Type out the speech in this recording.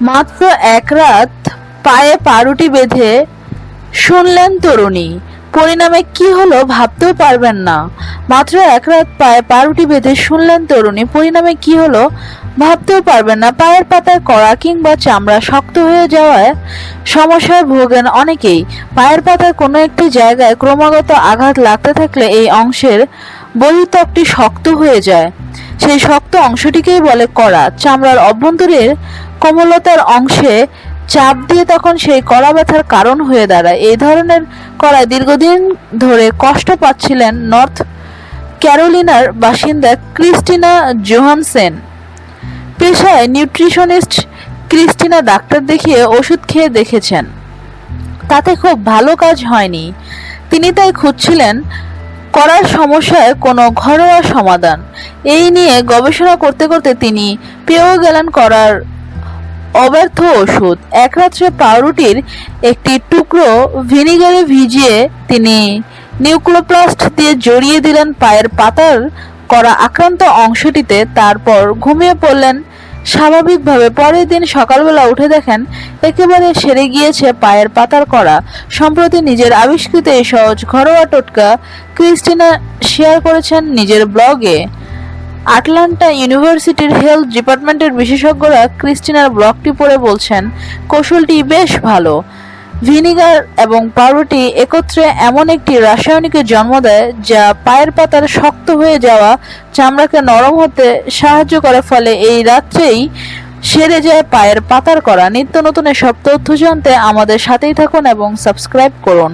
মাত্র এক রাত পায়ে পাউরুটি বেঁধে শুনলেন তরুণী। পরিণামে কি হলো ভাবতেও পারবেন না। মাত্র এক রাত পায়ে পারুটি বেঁধে শুনলেন তরুণী, পরিণামে কি হলো ভাবতেও পারবেন না। পায়ের পাতায় কড়া কিংবা চামড়া শক্ত হয়ে যাওয়ায় সমস্যায় ভোগেন অনেকেই। পায়ের পাতায় কোনো একটি জায়গায় ক্রমাগত আঘাত লাগতে থাকলে এই অংশের বহিত্বকটি শক্ত হয়ে যায়। সেই শক্ত অংশটিকেই বলে কড়া। চামড়ার অভ্যন্তরের কোমলতার অংশে চাপ দিয়ে তখন সেই কড়া ব্যথার কারণ হয়ে দাঁড়ায়। এই ধরনের কড়ায় দীর্ঘদিন ধরে কষ্ট পাচ্ছিলেন নর্থ ক্যারোলিনার বাসিন্দা ক্রিস্টিনা জোহানসেন। পেশায় নিউট্রিশনিস্ট ক্রিস্টিনা ডাক্তার দেখিয়ে ওষুধ খেয়ে দেখেছেন। তাতে খুব ভালো কাজ হয়নি। তিনি তাই খুঁজছিলেন করার সমস্যায় কোনো ঘরোয়া সমাধান। এই নিয়ে গবেষণা করতে করতে তিনি পেয়েও গেলেন করার অব্যর্থ ওষুধ। এক রাত্রে পাউরুটির একটি টুকরো ভিনিগারে ভিজিয়ে তিনি নিউক্লোপ্লাস্ট দিয়ে জড়িয়ে দিলেন পায়ের পাতার করা আক্রান্ত অংশটিতে, তারপর ঘুমিয়ে পড়লেন স্বাভাবিকভাবে পরের দিন সকালবেলা উঠে দেখেন একেবারে সেরে গিয়েছে পায়ের পাতার করা সম্প্রতি নিজের আবিষ্কৃত এই সহজ ঘরোয়া টোটকা ক্রিস্টিনা শেয়ার করেছেন নিজের ব্লগে। আটলান্টা ইউনিভার্সিটির হেলথ ডিপার্টমেন্টের বিশেষজ্ঞরা ক্রিস্টিনার ব্লগটি পড়ে বলছেন, কৌশলটি বেশ ভালো। ভিনিগার এবং পাউরুটি একত্রে এমন একটি রাসায়নিকের জন্ম দেয় যা পায়ের পাতার শক্ত হয়ে যাওয়া চামড়াকে নরম হতে সাহায্য করে, ফলে এই রাত্রেই সেরে যায় পায়ের পাতার করা। নিত্য নতুন সব তথ্য জানতে আমাদের সাথেই থাকুন এবং সাবস্ক্রাইব করুন।